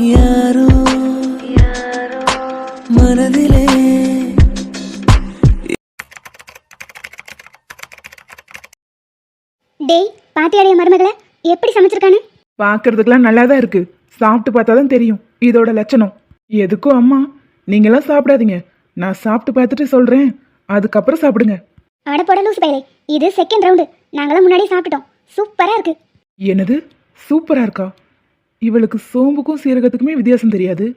யாரோ மனதிலே டேய் பாத்தியாடைய மருமகளை எப்படி சமைச்சிருக்கானு? பார்க்கறதுக்கெல்லாம் நல்லா தான் இருக்கு. சாப்பிட்டு பார்த்தா தான் தெரியும். இதோட லட்சணம். எதுக்கும் அம்மா நீங்களாம் சாப்பிடாதீங்க. நான் சாப்பிட்டு பார்த்துட்டு சொல்றேன். அதுக்கப்புறம் சாப்பிடுங்க. அடப்போட லூசு பையலே. இது செகண்ட் ரவுண்டு நாங்களாம் முன்னாடியே சாப்பிட்டுட்டோம். சூப்பரா இருக்கு. என்னது? சூப்பரா இருக்கா? இவளுக்கு சோம்புக்கும் சீரகத்துக்குமே வித்தியாசம் தெரியாது.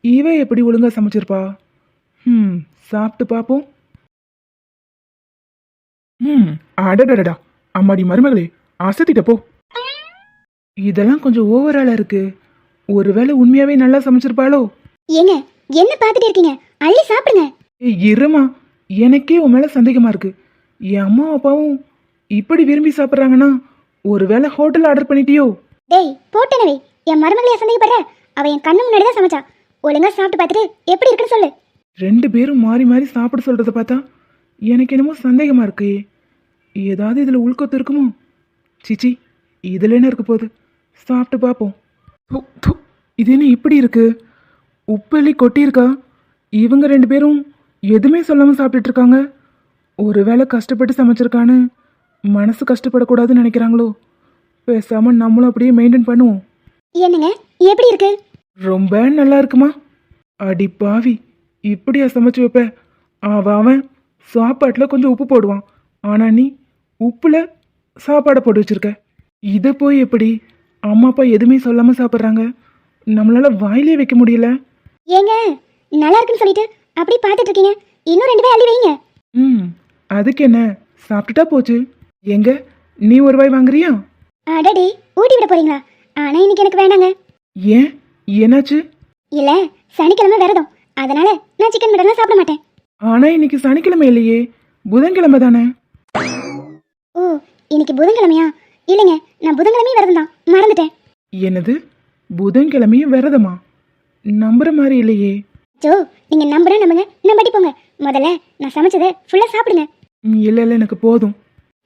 இவ எப்படி ஒழுங்கா சமைச்சிருப்பா? ம் சாப்பிட்டு பார்ப்போம். ம் அடடடடா. அம்மாடி மருமகளே அசத்திட்ட போ. இதெல்லாம் கொஞ்சம் ஓவராலா இருக்கு. ஒருவேளை உண்மையாவே நல்லா சமைச்சிருப்பாளோ? ஏங்க என்ன பார்த்துட்டு இருக்கீங்க? அள்ளி சாப்பிடுங்க. ஏய் இருமா. எனக்கே உன் மேல சந்தேகமா இருக்கு. என் அம்மா அப்பாவும் இப்படி விரும்பி சாப்பிட்றாங்கன்னா ஒருவேளை ஹோட்டல் ஆர்டர் பண்ணிட்டியோ? டேய் போட்டனவே. என் மருமகளை சந்தேகப்படுற? அவ என் கண்ணு முன்னாடி தான் சமைச்சா. ஒழுங்கா சாப்பிட்டு பார்த்துட்டு எப்படி இருக்குன்னு சொல்லு. ரெண்டு பேரும் மாறி மாறி சாப்பிட சொல்றத பார்த்தா எனக்கு என்னமோ சந்தேகமா இருக்கு. ஏதாவது இதுல உள்கொத்து இருக்குமோ? சிச்சி இதுல என்ன இருக்க போகுது? சாப்பிட்டு பார்ப்போம். து, து, இது என்ன இப்படி இருக்கு? உப்பெல்லி கொட்டியிருக்கா? இவங்க ரெண்டு பேரும் எதுவுமே சொல்லாம சாப்பிட்டுட்டு இருக்காங்க. ஒருவேளை கஷ்டப்பட்டு சமைச்சிருக்கான்னு மனசு கஷ்டப்படக்கூடாதுன்னு நினைக்கிறாங்களோ? பேசாம நம்மளும் அப்படியே மெயின்டைன் பண்ணுவோம். என்னங்க? எப்படி இருக்கு? ரொம்ப நல்லா இருக்குமா? அடி பாவி இப்படியா சமைச்சு வைப்ப. அவன் அவன் சாப்பாட்டில் கொஞ்சம் உப்பு போடுவான். ஆனால் நீ உப்பில் சாப்பாடை போட்டு வச்சிருக்க. இதை போய் எப்படி அம்மா அப்பா எதுவுமே சொல்லாமல் சாப்பிட்றாங்க? நம்மளால வாயிலே வைக்க முடியல. ஏங்க நல்லா இருக்குன்னு சொல்லிட்டு அப்படி பார்த்துட்டு இருக்கீங்க. இன்னும் ரெண்டு பேர் அள்ளி வைங்க. ம் அதுக்கு என்ன? சாப்பிட்டுட்டா போச்சு. எங்க? நீ ஒரு வாய் வாங்குறியா? அடடே ஊட்டி விட போறீங்களா? ஆனா இன்னைக்கு எனக்கு வேண்டாங்க. ஏன்? என்னாச்சு? இல்ல சனிக்கிழமை விரதம். அதனால நான் சிக்கன் மட்டன்லாம் சாப்பிட மாட்டேன். ஆனால் இன்னைக்கு சனிக்கிழமை இல்லையே. புதன்கிழமை தானே? ஓ இன்னைக்கு புதன்கிழமையா? இல்லைங்க நான் புதன்கிழமையும் விரதம் தான் மறந்துட்டேன். என்னது? புதன்கிழமையும் விரதமா? நம்புற மாதிரி இல்லையே. ஜோ நீங்க நம்புறா நம்புங்க. நம்படி போங்க. முதல்ல நான் சமைச்சதை ஃபுல்லா சாப்பிடுங்க. இல்ல இல்ல எனக்கு போதும்.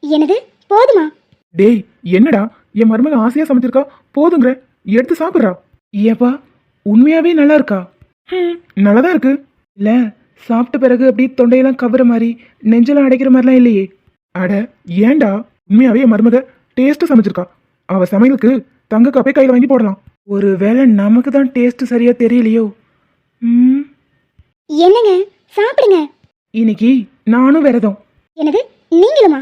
என்னது? போதுமா? டேய் என்னடா? என் மருமக ஆசையா சமைச்சிருக்கா? போதுங்கிற எடுத்து சாப்பிட்றா. ஏப்பா உண்மையாவே நல்லா இருக்கா ம் நல்லாதான் இருக்கு. இல்ல சாப்பிட்ட பிறகு அப்படியே தொண்டையெல்லாம் கவுற மாதிரி நெஞ்செல்லாம் அடைக்கிற மாதிரிலாம் இல்லையே. அட ஏன்டா? உண்மையாவே என் மருமக டேஸ்ட் சமைச்சிருக்கா. அவ சமையலுக்கு தங்க கப்பே கையில வாங்கி போடலாம். ஒருவேளை நமக்கு தான் டேஸ்ட் சரியா தெரியலையோ? ம். என்னங்க? சாப்பிடுங்க. இன்னைக்கு நானும் விரதம். என்னது? நீங்களுமா?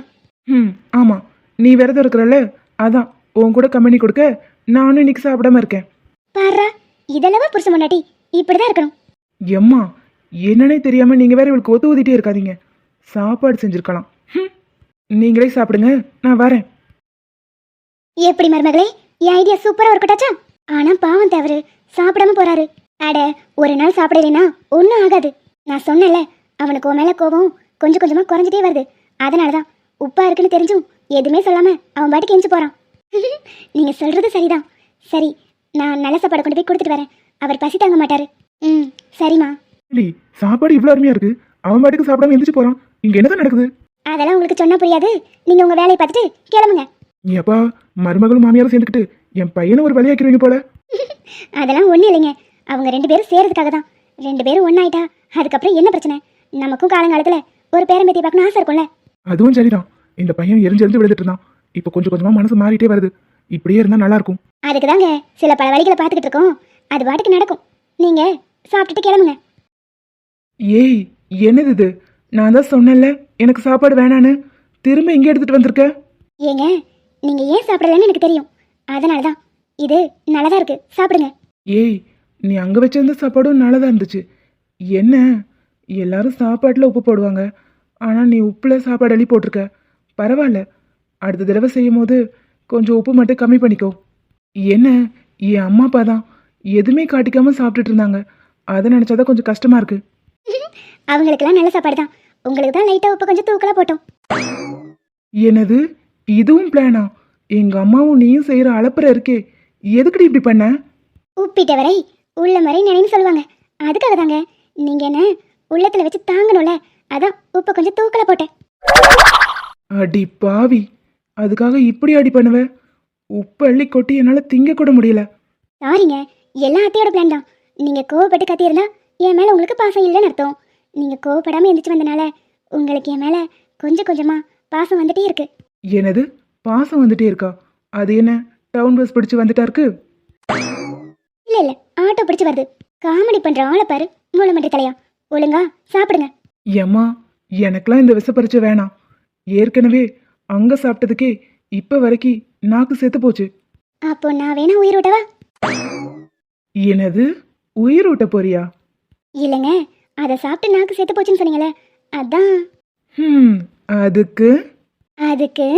ம் ஆமாம் நீ விரதம் இருக்கிறல்ல அதான். உன் கூட கம்பெனி கொடுக்க நானும் இன்னைக்கு சாப்பிடாம இருக்கேன். பாரா இதெல்லவா புருஷ முன்னாடி இப்படிதான் இருக்கணும். எம்மா என்னன்னே தெரியாம நீங்க வேற இவளுக்கு ஒத்து ஊதிட்டே இருக்காதீங்க. சாப்பாடு செஞ்சிருக்கலாம். நீங்களே சாப்பிடுங்க நான் வரேன். எப்படி மருமகளே? என் ஐடியா சூப்பரா இருக்கட்டாச்சா ஆனா பாவம் தவறு. சாப்பிடாம போறாரு. அட ஒரு நாள் சாப்பிடலைன்னா ஒன்றும் ஆகாது. நான் சொன்னேன்ல அவனுக்கு உன் மேல கோபம் கொஞ்சம் கொஞ்சமா குறைஞ்சிட்டே வருது. அதனாலதான் உப்பா இருக்குன்னு தெரிஞ்சும் எதுவுமே சொல்லாம அவன் பாட்டுக்கு எஞ்சி போறான். நீங்க சொல்றது சரிதான். சரி நான் நல்ல சாப்பாடு கொண்டு போய் கொடுத்துட்டு வரேன். அவர் பசி தாங்க மாட்டாரு. ம் சரிம்மா. இல்லி சாப்பாடு இவ்வளோ அருமையா இருக்கு. அவன் பாட்டுக்கு சாப்பிடாம எந்திரிச்சு போறான். இங்க என்னதான் நடக்குது? அதெல்லாம் உங்களுக்கு சொன்னா புரியாது. நீங்க உங்க வேலையை பார்த்துட்டு கிளம்புங்க. ஏப்பா மருமகளும் மாமியாரும் சேர்ந்துக்கிட்டு என் பையனை ஒரு வழியாக்கிடுவீங்க போல. அதெல்லாம் ஒன்றும் இல்லைங்க. அவங்க ரெண்டு பேரும் சேர்றதுக்காக தான். ரெண்டு பேரும் ஒன்றாயிட்டா அதுக்கப்புறம் என்ன பிரச்சனை? நமக்கும் காலங்காலத்தில் ஒரு பேரம்பேத்தி பார்க்கணும் ஆசை இருக்கும்ல. அதுவும் சரிதான். இந்த பையன் எரிஞ்சு எரிஞ்சு விழுந்துட்டு இருந்தான். இப்போ கொஞ்சம் கொஞ்சமா மனசு மாறிட்டே வருது. இப்படியே இருந்தா நல்லா இருக்கும் அதுக்கு தாங்க சில பல வழிகளை பார்த்துக்கிட்டு இருக்கோம் அது பாட்டுக்கு நடக்கும். நீங்கள் சாப்பிட்டுட்டு கிளம்புங்க. ஏய் என்னது இது? நான் தான் சொன்னேன்ல எனக்கு சாப்பாடு வேணான்னு. திரும்ப இங்கே எடுத்துட்டு வந்திருக்க? ஏங்க நீங்கள் ஏன் சாப்பிடலன்னு எனக்கு தெரியும். அதனால தான் இது நல்லதா இருக்கு. சாப்பிடுங்க. ஏய் நீ அங்க வச்சிருந்த சாப்பாடும் நல்லதா இருந்துச்சு. என்ன? எல்லாரும் சாப்பாட்டில் உப்பு போடுவாங்க. ஆனா நீ உப்புல சாப்பாடு அள்ளி போட்டிருக்க. பரவாயில்ல. அடுத்த தடவை செய்யும் போது கொஞ்சம் உப்பு மட்டும் கம்மி பண்ணிக்கோ. என்ன? என் அம்மா அப்பா தான். எதுவுமே காட்டிக்காம சாப்பிட்டுட்டு இருந்தாங்க. அதை நினைச்சாதான் கொஞ்சம் கஷ்டமா இருக்கு. அவங்களுக்கெல்லாம் நல்ல சாப்பாடு தான். உங்களுக்கு தான் லைட்டாக உப்பு கொஞ்சம் தூக்கலாக போட்டோம். என்னது? இதுவும் பிளானா எங்க அம்மாவும் நீயும் செய்யற அலப்பற இருக்கே. எதுக்குடி இப்படி பண்ண? உப்பிட்ட வரை உள்ள வரை நினைன்னு சொல்லுவாங்க. அதுக்காக தாங்க நீங்கள் என்ன? உள்ளத்தில் வச்சு தாங்கணும்ல. அதான் உப்பு கொஞ்சம் தூக்கலாக போட்டேன். அடி பாவி. அதுக்காக இப்படி அடி பண்ணுவ? உப்பு அள்ளி கொட்டி என்னால திங்க கூட முடியல. சாரிங்க எல்லாம் அத்தையோட பிளான் தான். நீங்கள் கோவப்பட்டு கத்தியிருந்தா என் மேலே உங்களுக்கு பாசம் இல்லைன்னு அர்த்தம். நீங்கள் கோவப்படாமல் எந்திரிச்சு வந்தனால உங்களுக்கு என் மேலே கொஞ்சம் கொஞ்சமாக பாசம் வந்துட்டே இருக்கு. எனது பாசம் வந்துட்டே இருக்கா? அது என்ன டவுன் பஸ் பிடிச்சு வந்துட்டா இருக்கு? இல்லை இல்லை ஆட்டோ பிடிச்சு வருது. காமெடி பண்ணுற ஆளை பாரு மூலமன்றி தலையா. ஒழுங்கா சாப்பிடுங்க. ஏம்மா எனக்கெல்லாம் இந்த விசப்பரிச்சை வேணாம். ஏற்கனவே அங்க சாப்பிட்டதுக்கே இப்ப வரைக்கும் நாக்கு செத்து போச்சு. அப்போ நான் வேணா உயிர் விட்டவா எனது உயிர் ஊட்ட போறியா? இல்லைங்க அதை சாப்பிட்டு நாக்கு செத்து போச்சுன்னு சொன்னீங்களே அதான். ஹம் அதுக்கு? அதுக்கு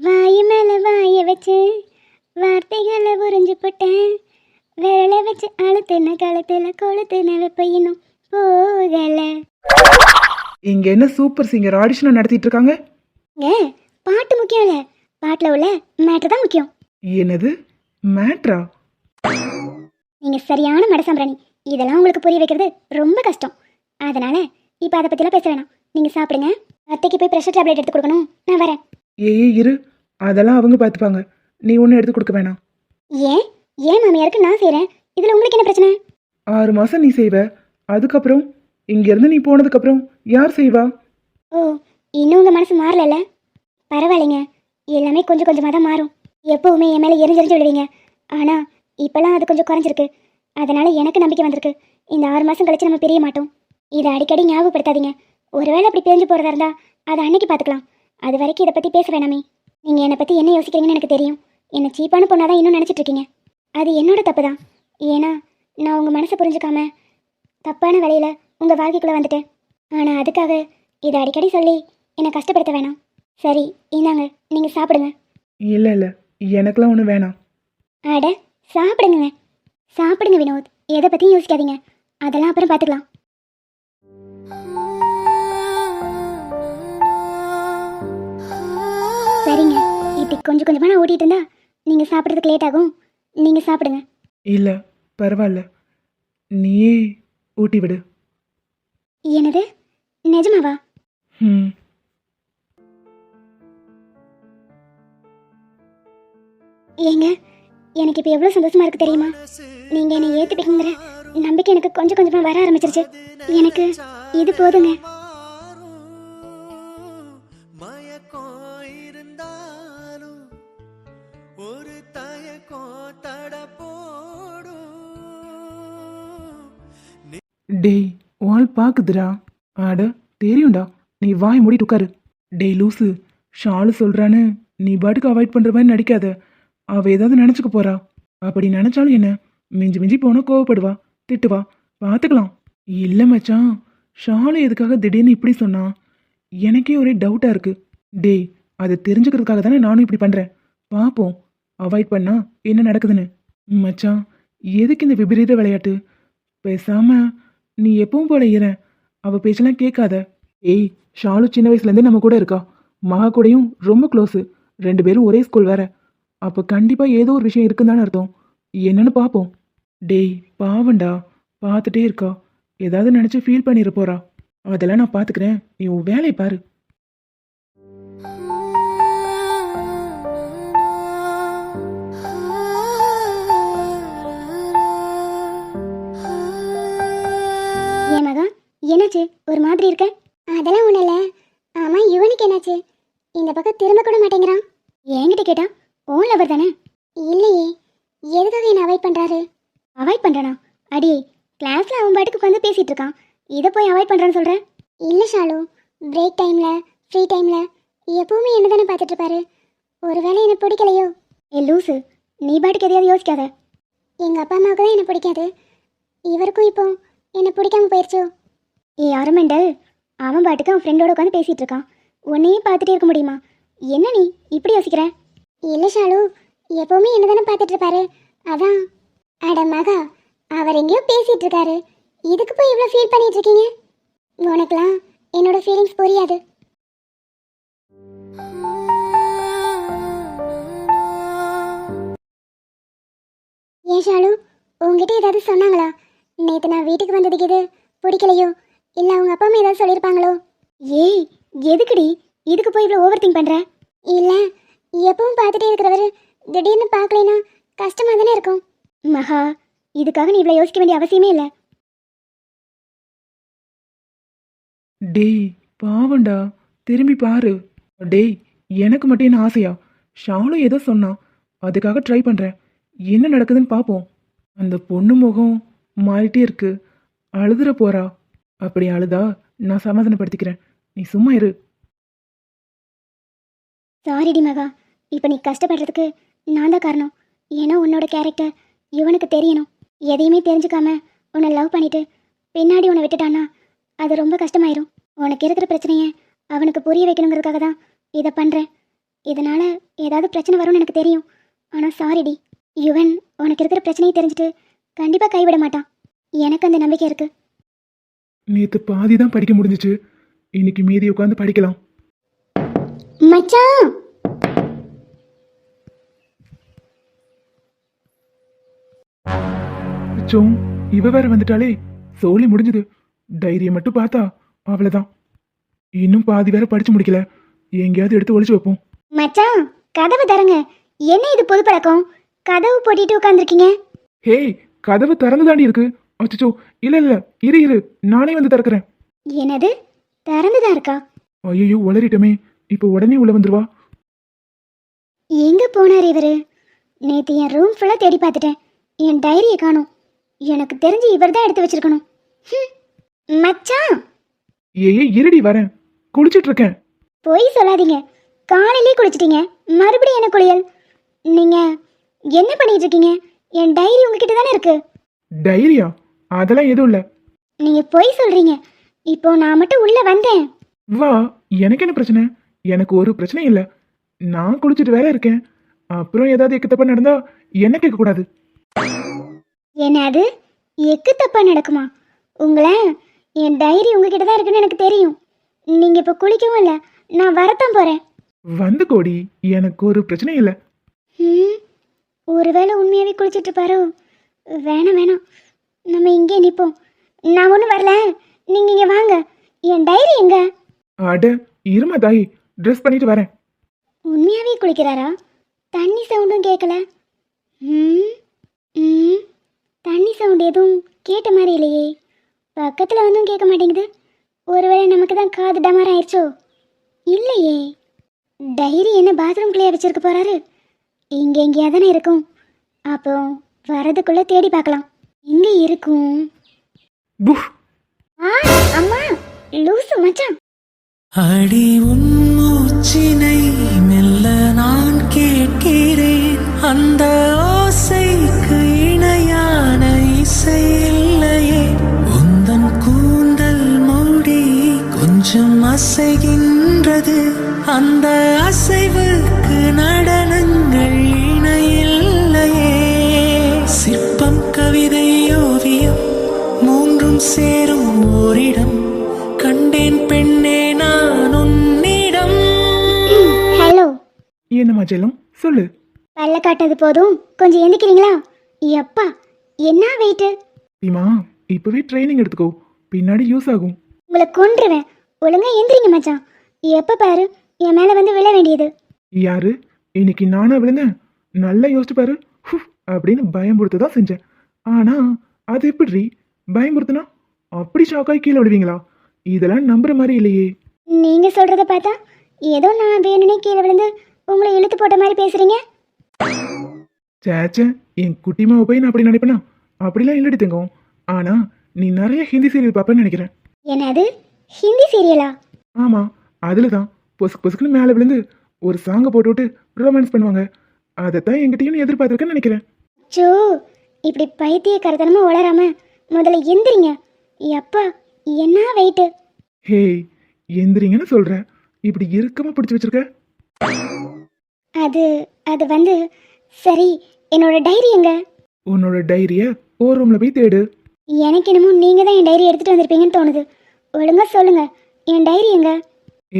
வாய் மேல வாய வச்சு வார்த்தைகளை உறிஞ்சு போட்டேன். விரலை வச்சு அழுத்துன கழுத்துல கொளுத்துன வெப்பையினும் போகல. இங்க என்ன சூப்பர் சிங்கர் ஆடிஷன் நடத்திட்டு இருக்காங்க? ஏ பாட்டு முக்கியம் இல்ல. பாட்டுல உள்ள மேட்ரு தான் முக்கியம். எனது மேட்ரா நீங்க சரியான மடசாம்பிராணி இதெல்லாம் உங்களுக்கு புரிய வைக்கிறது ரொம்ப கஷ்டம். அதனால இப்போ அதை பத்திலாம் பேச வேணாம். நீங்க சாப்பிடுங்க. அத்தைக்கு போய் ப்ரெஷர் டேப்லெட் எடுத்து கொடுக்கணும். நான் வரேன். ஏய் இரு. அதெல்லாம் அவங்க பார்த்துப்பாங்க நீ ஒன்றும் எடுத்து கொடுக்க வேணாம். ஏன்? ஏன் மாமியாருக்கு நான் செய்றேன்? இதுல உங்களுக்கு என்ன பிரச்சனை? ஆறு மாசம் நீ செய்வ. அதுக்கப்புறம் இங்கிருந்து நீ போனதுக்கப்புறம் யார் செய்வா? ஓ இன்னும் உங்கள் மனசு மாறலல்ல? பரவாயில்லைங்க. எல்லாமே கொஞ்சம் கொஞ்சமாக தான் மாறும். எப்போவுமே என் மேலே எரிஞ்செறிஞ்சு விடுவீங்க ஆனால் இப்போல்லாம் அது கொஞ்சம் குறைஞ்சிருக்கு. அதனால் எனக்கு நம்பிக்கை வந்திருக்கு. இந்த ஆறு மாதம் கழிச்சு நம்ம பிரிய மாட்டோம். இதை அடிக்கடி ஞாபகப்படுத்தாதீங்க. ஒருவேளை அப்படி பிரிஞ்சு போகிறதா இருந்தால் அதை அன்னைக்கு பார்த்துக்கலாம். அது வரைக்கும் இதை பற்றி பேச வேணாமே. நீங்கள் என்னை பற்றி என்ன யோசிக்கிறீங்கன்னு எனக்கு தெரியும். என்னை சீப்பான பொண்ணாக தான் இன்னும் நினச்சிட்டு இருக்கீங்க. அது என்னோட தப்பு தான். ஏன்னா நான் உங்கள் மனசை புரிஞ்சுக்காம தப்பான வேலையில் உங்கள் வாழ்க்கைக்குள்ளே வந்துட்டேன். ஆனால் அதுக்காக இதை அடிக்கடி சொல்லி என்னை கஷ்டப்படுத்த வேணாம். சரி இந்தாங்க நீங்கள் சாப்பிடுங்க. இல்லை இல்லை எனக்கெல்லாம் ஒன்றும் வேணாம். அட சாப்பிடுங்க சாப்பிடுங்க வினோத் எதை பற்றியும் யோசிக்காதீங்க. அதெல்லாம் அப்புறம் பார்த்துக்கலாம் சரிங்க இப்படி கொஞ்சம் கொஞ்சமாக நான் ஓட்டிகிட்டு இருந்தா நீங்கள் சாப்பிட்றதுக்கு லேட் ஆகும். நீங்கள் சாப்பிடுங்க. இல்லை பரவாயில்ல. நீயே ஊட்டி விடு. என்னது? நிஜமாவா? ம். ஏங்க எனக்கு இப்போ எவ்வளோ சந்தோஷமா இருக்கு தெரியுமா? நீங்கள் என்னை ஏற்றுப்பீங்கிற நம்பிக்கை எனக்கு கொஞ்சம் கொஞ்சமாக வர ஆரம்பிச்சிருச்சு. எனக்கு இது போதுங்க. இருந்தாலும் ஒரு தயக்கோ தட டேய் வால் பார்க்குதுடா ஆட தெரியும்டா. நீ வாய் மூடிட்டு உட்காரு. டேய் லூசு. ஷாலு சொல்கிறான்னு நீ பாட்டுக்கு அவாய்ட் பண்ணுற மாதிரி நடிக்காத. அவள் ஏதாவது நினச்சிக்க போறா. அப்படி நினச்சாலும் என்ன? மிஞ்சி மிஞ்சி போனால் கோவப்படுவா திட்டுவா. பார்த்துக்கலாம் இல்லை மச்சான் ஷாலு எதுக்காக திடீர்னு இப்படி சொன்னா? எனக்கே ஒரே டவுட்டாக இருக்குது டேய் அதை தெரிஞ்சுக்கிறதுக்காக தானே நானும் இப்படி பண்ணுறேன் பார்ப்போம் அவாய்ட் பண்ணா என்ன நடக்குதுன்னு. மச்சான் எதுக்கு இந்த விபரீத விளையாட்டு? பேசாமல் நீ எப்பவும் போல இரு. அவள் பேச்செல்லாம் கேட்காத. ஏய் ஷாலு சின்ன வயசுலேருந்தே நம்ம கூட இருக்கா? மகா கூடயும் ரொம்ப க்ளோஸு ரெண்டு பேரும் ஒரே ஸ்கூல் வேற. அப்போ கண்டிப்பாக ஏதோ ஒரு விஷயம் இருக்குன்னு தானே அர்த்தம். என்னன்னு பார்ப்போம் டேய் பாவண்டா பார்த்துட்டே இருக்கா. ஏதாவது நினச்சி ஃபீல் பண்ணிட போறா. அதெல்லாம் நான் பார்த்துக்கிறேன் நீ உன் வேலையை பாரு. ஏன் மகா என்னாச்சு? ஒரு மாதிரி இருக்க? அதெல்லாம் ஒன்றும் இல்லை. ஆமாம் யுவனுக்கு என்னாச்சு? இந்த பக்கம் திரும்ப கூட மாட்டேங்கிறான். என்கிட்ட கேட்டான் ஓன் லவர் தானே? இல்லையே. எதுக்காக என்ன அவாய்ட் பண்ணுறாரு அவாய்ட் பண்ணுறானா அடி கிளாஸில் அவன் பாட்டுக்கு உட்காந்து பேசிகிட்டு இருக்கான். இதை போய் அவாய்ட் பண்ணுறான்னு சொல்கிறேன் இல்லை ஷாலு பிரேக் டைமில் ஃப்ரீ டைமில் எப்பவுமே என்ன தானே பார்த்துட்டு இருப்பாரு. ஒருவேளை எனக்கு பிடிக்கலையோ? ஏ லூசு நீ பாட்டுக்கு எதையாவது யோசிக்காத. எங்கள் அப்பா அம்மாவுக்கு தான் எனக்கு பிடிக்காது. இவருக்கும் இப்போ என்ன பிடிக்காம போயிருச்சோ? ஏ அரமண்டல் அவன் பாட்டுக்கு அவன் ஃப்ரெண்டோட உட்காந்து பேசிட்டு இருக்கான். உன்னையே பார்த்துட்டே இருக்க முடியுமா? என்ன நீ இப்படி யோசிக்கிற? இல்லை ஷாலு எப்பவுமே என்ன தானே பார்த்துட்டு இருப்பாரு அதான். அட மகா அவர் எங்கேயோ பேசிட்டு இருக்காரு இதுக்கு போய் இவ்வளோ ஃபீல் பண்ணிட்டு இருக்கீங்க உனக்குலாம் என்னோட ஃபீலிங்ஸ் புரியாது. ஏன் ஷாலு உங்ககிட்ட ஏதாவது சொன்னாங்களா? நேற்று நான் வீட்டுக்கு வந்ததுக்கு இது பிடிக்கலையோ? இல்லை அவங்க அப்பா அம்மா ஏதாவது சொல்லியிருப்பாங்களோ ஏய் எதுக்குடி? இதுக்கு போய் இவ்வளோ ஓவர் திங்க் பண்ணுற இல்லை எப்பவும் பார்த்துட்டே இருக்கிறவர் திடீர்னு பார்க்கலைன்னா கஷ்டமாக தானே இருக்கும். மகா இதுக்காக நீ இவ்வளோ யோசிக்க வேண்டிய அவசியமே இல்லை. டேய் பாவண்டா திரும்பி பாரு. டேய் எனக்கு மட்டும் என்ன ஆசையா? ஷாலும் ஏதோ சொன்னான் அதுக்காக ட்ரை பண்ணுறேன் என்ன நடக்குதுன்னு பார்ப்போம் அந்த பொண்ணு முகம் மாறிட்டே இருக்கு. அழுதுற போறா. அப்படி அழுதா நான் சமாதானப்படுத்திக்கிறேன். நீ சும்மா இரு. சாரிடி மகா. இப்போ நீ கஷ்டப்படுறதுக்கு நான் தான் காரணம். ஏன்னா உன்னோட கேரக்டர் இவனுக்கு தெரியணும். எதையுமே தெரிஞ்சுக்காம உன்னை லவ் பண்ணிட்டு பின்னாடி உன்னை விட்டுட்டான்னா அது ரொம்ப கஷ்டமாயிரும். உனக்கு இருக்கிற பிரச்சனையை அவனுக்கு புரிய வைக்கணுங்கிறதுக்காக தான் இதை பண்ணுறேன் இதனால் ஏதாவது பிரச்சனை வரும்னு எனக்கு தெரியும். ஆனால் சாரிடி யுவன் உனக்கு இருக்கிற பிரச்சனையை தெரிஞ்சுட்டு கண்டிப்பாக கைவிட மாட்டான். எனக்கு அந்த நம்பிக்கை இருக்குது நேற்று பாதி தான் படிக்க முடிஞ்சிச்சு. இன்னைக்கு மீதி உட்காந்து படிக்கலாம். மச்சான். அச்சோ இவ வேற வந்துட்டாலே சோலி முடிஞ்சது. டைரியை மட்டும் பார்த்தா அவ்வளவுதான். இன்னும் பாதி வேற படிச்சு முடிக்கல. எங்கேயாவது எடுத்து ஒளிச்சு வைப்போம். மச்சான் கதவு தரங்க. என்ன இது புது பழக்கம்? கதவு போட்டிட்டு உட்காந்துருக்கீங்க ஹேய் கதவு திறந்து தாண்டி இருக்கு. அச்சோ இல்ல இல்ல இரு இரு நானே வந்து திறக்கிறேன். என்னது? திறந்துதான் இருக்கா? ஐயோ உளறிட்டமே. இப்போ உடனே உள்ள வந்துருவா. எங்க போனார் இவரு? நேத்து என் ரூம் ஃபுல்லா தேடி பார்த்துட்டேன். என் டைரியை காணோம். எனக்கு தெரிஞ்சு இவர் தான் எடுத்து வச்சிருக்கணும். ஹம். மச்சான்! ஏய் இருடி வரேன். குளிச்சிட்டு இருக்கேன் பொய் சொல்லாதீங்க. காலையிலே குளிச்சிட்டீங்க. மறுபடியும் என்ன குளியல்? நீங்க என்ன பண்ணிட்டு இருக்கீங்க என் டைரி உங்ககிட்ட தானே இருக்கு? டைரியா அதெல்லாம் எதுவும் இல்ல. நீங்க பொய் சொல்றீங்க. இப்போ நான் மட்டும் உள்ள வந்தேன். வா எனக்கு என்ன பிரச்சனை? எனக்கு ஒரு பிரச்சனையும் இல்ல. நான் குளிச்சிட்டு வேற இருக்கேன். அப்புறம் ஏதாவது எக்கு தப்பா நடந்தா என்ன கேட்க கூடாது என்னது? எக்கு தப்பா நடக்குமா? உங்களை என் டைரி உங்ககிட்ட தான் இருக்குன்னு எனக்கு தெரியும். நீங்க இப்போ குளிக்கவும் இல்லை. நான் வரத்தான் போறேன். வந்து கோடி எனக்கு ஒரு பிரச்சனையும் இல்ல. ம் ஒருவேளை உண்மையாகவே குளிச்சிட்டு இருப்பாரோ? வேணாம் வேணாம். நம்ம இங்கே நிற்போம் நான் ஒன்றும் வரல. நீங்கள் இங்கே வாங்க. என் டைரி எங்க? அட இருமா தாயி. ட்ரெஸ் பண்ணிட்டு வரேன். உண்மையாகவே குளிக்கிறாரா? தண்ணி சவுண்டும் கேட்கல ம் ம். தண்ணி சவுண்ட் எதுவும் கேட்ட மாதிரி இல்லையே. பக்கத்தில் வந்தும் கேட்க மாட்டேங்குது. ஒருவேளை நமக்கு தான் காது டமார் ஆயிடுச்சோ? இல்லையே. டைரி என்ன பாத்ரூம்குள்ளேயே வச்சிருக்க போறாரு? இங்கே எங்கேயா தானே இருக்கும். அப்போ வரதுக்குள்ளே தேடி பார்க்கலாம். இங்கே இருக்கும். ஆ அம்மா லூசு மச்சான். அடி உன் மூச்சினை மெல்ல நான் கேட்கிறேன். அந்த செல்லம் சொல்லு. பல்ல காட்டது போதும். கொஞ்சம் எந்திக்கிறீங்களா? எப்பா என்ன வெயிட்டு தீமா இப்பவே ட்ரைனிங் எடுத்துக்கோ. பின்னாடி யூஸ் ஆகும். உங்களை கொன்றுவேன். ஒழுங்கா எந்திரிங்க மச்சான். எப்ப பாரு என் மேல வந்து விழ வேண்டியது. யாரு? இன்னைக்கு நானா விழுந்தேன். நல்லா யோசிச்சு பாரு. ஹுஃப் அப்படின்னு பயம்படுத்த தான் செஞ்சேன். ஆனா அது எப்படி பயம்படுத்தினா அப்படி ஷாக்காய் கீழே விடுவீங்களா இதெல்லாம் நம்புற மாதிரி இல்லையே. நீங்க சொல்றத பார்த்தா ஏதோ நான் வேணும்னே கீழே விழுந்து உங்களை இழுத்து போட்ட மாதிரி பேசுறீங்க? சேச்சே என் குட்டிமாவை போய் நான் அப்படி நினைப்பேனா? அப்படிலாம் இல்லடி தங்கம். ஆனா நீ நிறைய ஹிந்தி சீரியல் பார்ப்பேன்னு நினைக்கிறேன். என்னது? ஹிந்தி சீரியலா? ஆமா அதுல தான் பொசுக்கு பொசுக்குன்னு மேலே விழுந்து ஒரு சாங்கை போட்டு விட்டு ரொமான்ஸ் பண்ணுவாங்க. அதைத்தான் என்கிட்டயும் எதிர்பார்த்துருக்கேன்னு நினைக்கிறேன். சோ இப்படி பைத்தியக்காரத்தனமா உளராம முதல்ல எந்திரிங்க. எப்பா என்ன வெயிட்டு ஹேய் எந்திரிங்கன்னு சொல்ற. இப்படி இறுக்கமா பிடிச்சி வச்சிருக்க? அது அது வந்து சரி என்னோட டைரி எங்க? உன்னோட டைரிய? ஓ ரூம்ல போய் தேடு. எனக்கு என்னமோ நீங்க தான் என் டைரி எடுத்துட்டு வந்திருப்பீங்கன்னு தோணுது. ஒழுங்கா சொல்லுங்க. என் டைரி எங்க?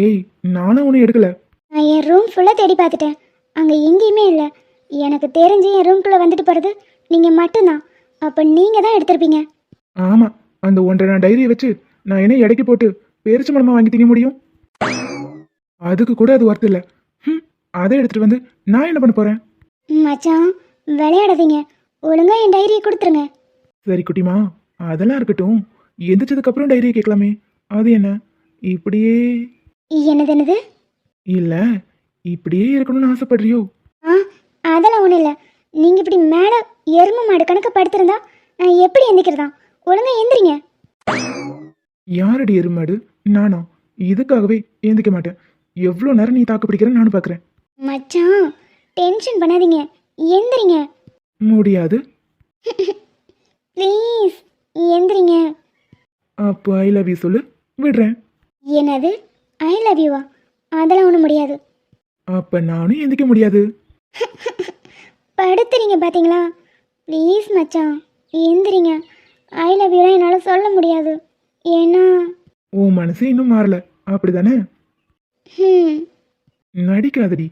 ஏய் நானும் உன்னை எடுக்கல. நான் என் ரூம் ஃபுல்லாக தேடி பார்த்துட்டேன். அங்கே எங்கேயுமே இல்லை. எனக்கு தெரிஞ்சு என் ரூம்குள்ளே வந்துட்டு போகிறது நீங்கள் மட்டும்தான். அப்போ நீங்கள் தான் எடுத்திருப்பீங்க. ஆமா அந்த ஒன்றரை நான் டைரியை வச்சு நான் என்ன எடைக்கு போட்டு பேரிச்ச மரமா வாங்கி திங்க முடியும்? அதுக்கு கூட அது ஒர்த்து இல்லை. அதை எடுத்துட்டு வந்து நான் என்ன பண்ண போறேன்? மச்சான் விளையாடாதீங்க. ஒழுங்கா என் டைரியை கொடுத்துருங்க. சரி குட்டிமா அதெல்லாம் இருக்கட்டும். எந்திரிச்சதுக்கு அப்புறம் டைரியை கேட்கலாமே. அது என்ன? இப்படியே. என்னது என்னது? இல்ல இப்படியே இருக்கணும்னு ஆசைப்படுறியோ? ஆ அதெல்லாம் ஒன்றும் இல்லை. நீங்கள் இப்படி மேலே எரும மாடு கணக்கு படுத்திருந்தா நான் எப்படி எந்திக்கிறதா ஒழுங்கா எந்திரிங்க. யாரடி எருமாடு நானா. இதுக்காகவே ஏந்திக்க மாட்டேன். எவ்வளோ நேரம் நீ தாக்கு பிடிக்கிறேன்னு நானும் பார்க்குறேன் மச்சான் டென்ஷன் பண்ணாதீங்க. எந்திரிங்க. முடியாது. ப்ளீஸ் எந்திரிங்க. அப்போ ஐ லவ் யூ சொல்லு. விடுறேன். என்னது? ஐ லவ் யூவா அதெல்லாம் ஒன்றும் முடியாது. அப்போ நானும் எந்திக்க முடியாது. படுத்துறீங்க பார்த்தீங்களா ப்ளீஸ் மச்சான் எந்திரிங்க. ஐ லவ் யூலாம் என்னால் சொல்ல முடியாது. ஏன்னா? உன் மனசு இன்னும் மாறல. அப்படிதானே? ஹம், நடிக்காதடி.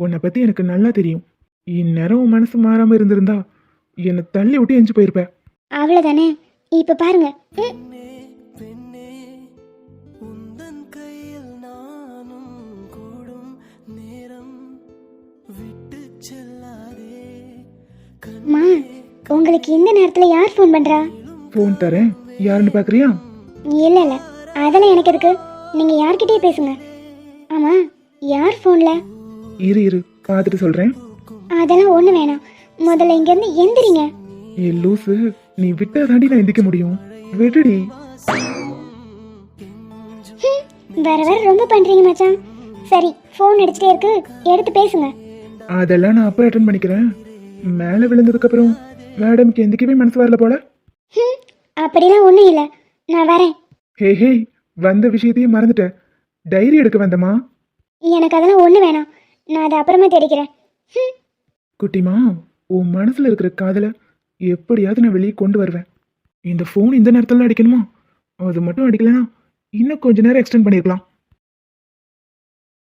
உன்னை பற்றி எனக்கு நல்லா தெரியும். இந்நேரம் உன் மனசு மாறாமல் இருந்திருந்தா என்னை தள்ளி விட்டு எஞ்சி போயிருப்ப. அவ்வளோதானே இப்போ பாருங்க. ம், பெண்ணே உந்தன் கையில் நானும் கூடும் நேரம் விட்டு செல்லாதே. அம்மா உங்களுக்கு இந்த நேரத்தில் யார் ஃபோன் பண்ணுறா ஃபோன் தரேன். யாருன்னு பார்க்குறியா இல்லை இல்லை. அதெல்லாம் எனக்கு எதுக்கு? நீங்கள் யார்கிட்டயே பேசுங்க. ஆமாம் யார் ஃபோனில் இரு இரு. பார்த்துட்டு சொல்கிறேன் அதெல்லாம் ஒன்றும் வேணாம். முதல்ல இங்கேருந்து எந்திரிங்க. ஏ லூசு நீ விட்டா தாண்டி நான் எந்திக்க முடியும். விடுடி. வர வர ரொம்ப பண்ணுறீங்க மச்சான். சரி ஃபோன் அடிச்சிட்டே இருக்கு. எடுத்து பேசுங்க. அதெல்லாம் நான் அப்புறம் அட்டன் பண்ணிக்கிறேன். மேலே விழுந்ததுக்கப்புறம் மேடம்க்கு எந்திக்கவே மனசு வரல போல. அப்படிலாம் ஒன்றும் இல்லை. நான் வரேன். ஹே ஹே வந்த விஷயத்தையும் மறந்துட்டேன். டைரி எடுக்க வந்தமா எனக்கு அதெல்லாம் ஒன்றும் வேணாம். நான் அதை அப்புறமா தேடிக்கிறேன். ஹம், குட்டிமா உன் மனசுல இருக்கிற காதலை எப்படியாவது நான் வெளியே கொண்டு வருவேன். இந்த ஃபோன் இந்த நேரத்துல அடிக்கணுமா? அது மட்டும் அடிக்கலைன்னா இன்னும் கொஞ்ச நேரம் எக்ஸ்டெண்ட் பண்ணியிருக்கலாம்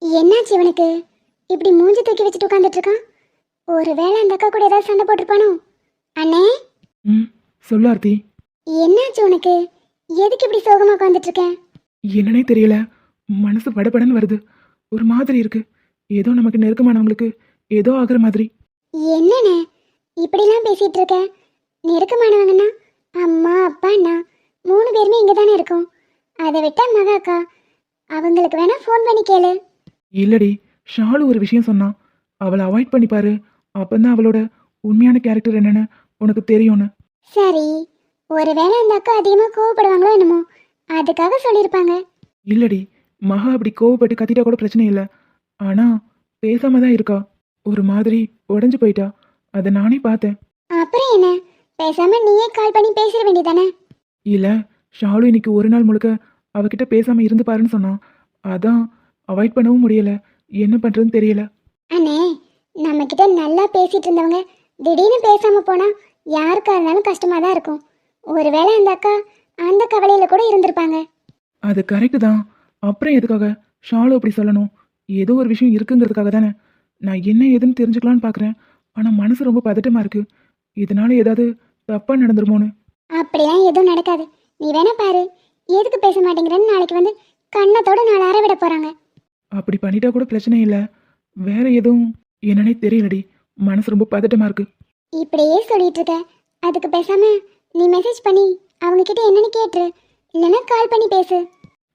என்னாச்சு இவனுக்கு? இப்படி மூஞ்சி தூக்கி வச்சுட்டு உட்காந்துட்டு இருக்கான்? ஒருவேளை அந்த அக்கா கூட ஏதாவது சண்டை போட்டிருப்பானோ? அண்ணே? ம் சொல்லு ஆர்த்தி. என்னாச்சு உனக்கு? எதுக்கு இப்படி சோகமா உட்காந்துட்டு இருக்கேன்? என்னன்னே தெரியல. மனசு படபடன்னு வருது. ஒரு மாதிரி இருக்கு. ஏதோ நமக்கு நெருக்கமானவங்களுக்கு ஏதோ ஆகுற மாதிரி. என்னண்ணே? இப்படிலாம் பேசிட்டு இருக்க நெருக்கமானவங்கன்னா அம்மா அப்பா அண்ணா மூணு பேருமே இங்கே தானே இருக்கோம். அதை விட்டா மகா அக்கா அவங்களுக்கு வேணா ஃபோன் பண்ணி கேளு. இல்லடி ஷாலு ஒரு விஷயம் சொன்னான் அவளை அவாய்ட் பண்ணி பாரு. அப்பந்தான் அவளோட உண்மையான கேரக்டர் என்னன்னு உனக்கு தெரியும்னு. சரி ஒருவேளை அந்த அக்கா அதிகமாக கோவப்படுவாங்களோ என்னமோ அதுக்காக சொல்லியிருப்பாங்க. இல்லடி மகா அப்படி கோவப்பட்டு கத்திட்டா கூட பிரச்சனை இல்லை. ஆனா பேசாம தான் இருக்கா? ஒரு மாதிரி உடஞ்சு போயிட்டா. அதை நானே பார்த்தேன். அப்புறம் என்ன? பேசாம நீயே கால் பண்ணி பேசிட வேண்டியதானே இல்ல ஷாலு இன்னைக்கு ஒரு நாள் முழுக்க அவகிட்ட பேசாம இருந்து பாருன்னு சொன்னான். அதான் அவாய்ட் பண்ணவும் முடியல. என்ன பண்றதுன்னு தெரியல. அண்ணே நம்ம கிட்ட நல்லா பேசிட்டு இருந்தவங்க திடீர்னு பேசாம போனா யாருக்கா இருந்தாலும் கஷ்டமா தான் இருக்கும். ஒருவேளை அந்த அக்கா அந்த கவலையில கூட இருந்திருப்பாங்க. அது கரெக்டு தான். அப்புறம் எதுக்காக? ஷாலு அப்படி சொல்லணும். ஏதோ ஒரு விஷயம் இருக்குங்கிறதுக்காக தானே. நான் என்ன ஏதுன்னு தெரிஞ்சுக்கலான்னு பார்க்குறேன் ஆனால் மனசு ரொம்ப பதட்டமா இருக்கு. இதனால ஏதாவது தப்பா நடந்துருமோன்னு. அப்படிலாம் எதுவும் நடக்காது. நீ வேணா பாரு. எதுக்கு பேச மாட்டேங்கிறன்னு நாளைக்கு வந்து கண்ணத்தோட நாலு அற விட போறாங்க. அப்படி பண்ணிட்டா கூட பிரச்சனை இல்லை. வேற எதுவும் என்னன்னே தெரியலடி. மனசு ரொம்ப பதட்டமா இருக்கு. இப்படியே சொல்லிட்டு இருக்க. அதுக்கு பேசாம நீ மெசேஜ் பண்ணி அவங்க கிட்ட என்னன்னு கேட்டுரு. இல்லைன்னா கால் பண்ணி பேசு.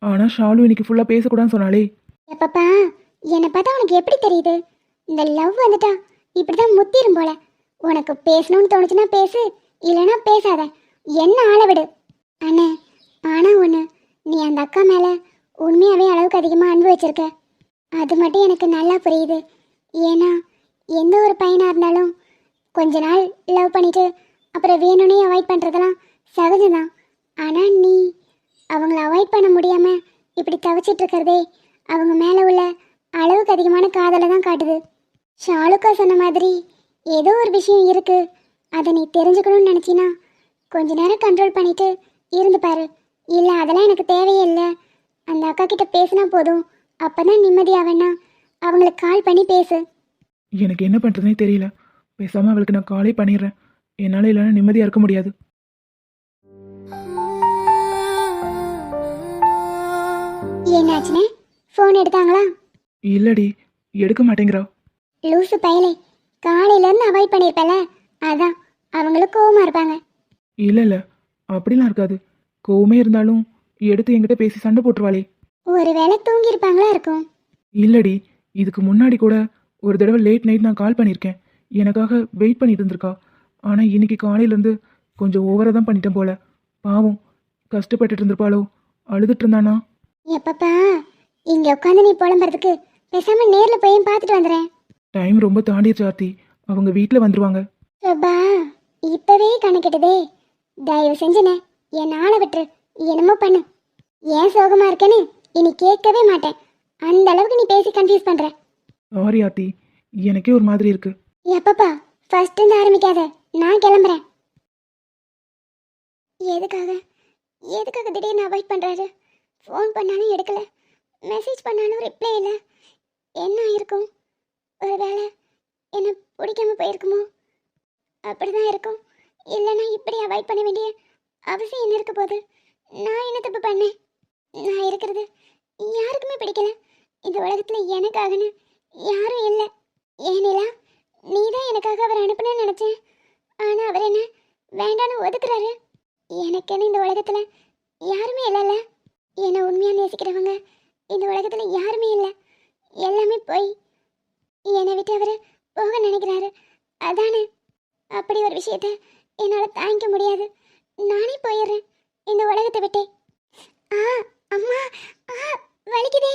ஆனால் ஷாலு இன்னைக்கு ஃபுல்லாக பேசக்கூடாதுன்னு சொன்னாலே. எப்பப்பா? என்னை பார்த்தா உனக்கு எப்படி தெரியுது? இந்த லவ் வந்துட்டா. இப்படிதான் முத்திரும் போல. உனக்கு பேசணும்னு தோணுச்சுன்னா பேசு இல்லைன்னா பேசாத. என்ன ஆள விடு. அண்ணே ஆனா ஒன்று நீ அந்த அக்கா மேலே உண்மையாகவே அளவுக்கு அதிகமாக அன்பு வச்சிருக்க. அது மட்டும் எனக்கு நல்லா புரியுது. ஏன்னா எந்த ஒரு பையனாக இருந்தாலும் கொஞ்ச நாள் லவ் பண்ணிட்டு அப்புறம் வேணும்னே அவாய்ட் பண்ணுறதெல்லாம் சகஜம்தான். ஆனால் நீ அவங்கள அவாய்ட் பண்ண முடியாமல் இப்படி தவிச்சிட்டு இருக்கிறதே அவங்க மேலே உள்ள அளவுக்கு அதிகமான காதலை தான் காட்டுது. ஷாலுக்கா சொன்ன மாதிரி ஏதோ ஒரு விஷயம் இருக்கு. அதை நீ தெரிஞ்சுக்கணும்னு நினச்சினா கொஞ்ச நேரம் கண்ட்ரோல் பண்ணிட்டு இருந்து பாரு. இல்லை அதெல்லாம் எனக்கு தேவையே இல்லை. அந்த அக்கா கிட்ட பேசினா போதும். அப்பதான் நிம்மதியாவேன்னா அவங்களுக்கு கால் பண்ணி பேசு. எனக்கு என்ன பண்ணுறதுனே தெரியல. பேசாமல் அவளுக்கு நான் காலே பண்ணிடுறேன். என்னால் இல்லைன்னா நிம்மதியாக இருக்க முடியாது. என்னாச்சுன்னு? ஃபோன் எடுத்தாங்களா? இல்லடி எடுக்க மாட்டேங்கிறா. லூசு பயலே காலையிலேருந்து அவாய்ட் பண்ணியிருப்பல அதான் அவங்களும் கோவமா இருப்பாங்க. இல்லை இல்லை அப்படிலாம் இருக்காது. கோவமே இருந்தாலும் எடுத்து என்கிட்ட பேசி சண்டை போட்டுருவாளே. ஒருவேளை தூங்கி இருப்பாங்களா இருக்கும். இல்லடி இதுக்கு முன்னாடி கூட ஒரு தடவை லேட் நைட் நான் கால் பண்ணியிருக்கேன். எனக்காக வெயிட் பண்ணிட்டு இருந்திருக்கா. ஆனால் இன்னைக்கு காலையிலேருந்து கொஞ்சம் ஓவராக தான் பண்ணிட்டேன் போல. பாவம் கஷ்டப்பட்டுட்டு இருந்திருப்பாளோ அழுதுட்டு இருந்தானா? எப்பப்பா இங்க உட்காந்து நீ புலம்புறதுக்கு பேசாம நேர்ல போய் பார்த்துட்டு வந்துடுறேன் டைம் ரொம்ப தாண்டிடுச்சு ஆர்த்தி. அவங்க வீட்டில் வந்துருவாங்க. சுபா இப்பவே கணக்கிட்டதே தயவு செஞ்சுனே. என் ஆளை விட்டுரு. என்னமோ பண்ணு. ஏன் சோகமா இருக்கேன்னு இனி கேட்கவே மாட்டேன். அந்த அளவுக்கு நீ பேசி கன்ஃபியூஸ் பண்ற. சாரி ஆர்த்தி. எனக்கே ஒரு மாதிரி இருக்கு. எப்பப்பா ஃபர்ஸ்ட் இருந்து ஆரம்பிக்காத. நான் கிளம்புறேன். எதுக்காக? எதுக்காக திடீர்னு அவாய்ட் பண்றாரு? ஃபோன் பண்ணாலும் எடுக்கல. மெசேஜ் பண்ணாலும் ரிப்ளை இல்லை. என்ன இருக்கும் ஒருவேளை என்ன பிடிக்காம போயிருக்குமோ? அப்படிதான் இருக்கும். இல்லைன்னா இப்படி அவாய்ட் பண்ண வேண்டிய அவசியம் என்ன இருக்க போகுது? நான் என்ன தப்பு பண்ணேன்? நான் இருக்கிறது யாருக்குமே பிடிக்கல. இந்த உலகத்துல எனக்காகன்னு யாரும் இல்லை. ஏனிலா நீ தான் எனக்காக அவர் அனுப்புனேன்னு நினைச்சேன். ஆனா அவர் என்ன வேண்டான்னு ஒதுக்குறாரு. எனக்குன்னு இந்த உலகத்துல யாருமே இல்லைல்ல. என்னை உண்மையா நேசிக்கிறவங்க இந்த உலகத்துல யாருமே இல்லை. எல்லாமே போய் என்னை விட்டு அவர் போக நினைக்கிறாரு. அதானே? அப்படி ஒரு விஷயத்த என்னால் தாங்கிக்க முடியாது. நானே போயிடுறேன். இந்த உலகத்தை விட்டே. ஆ அம்மா ஆ வலிக்குதே.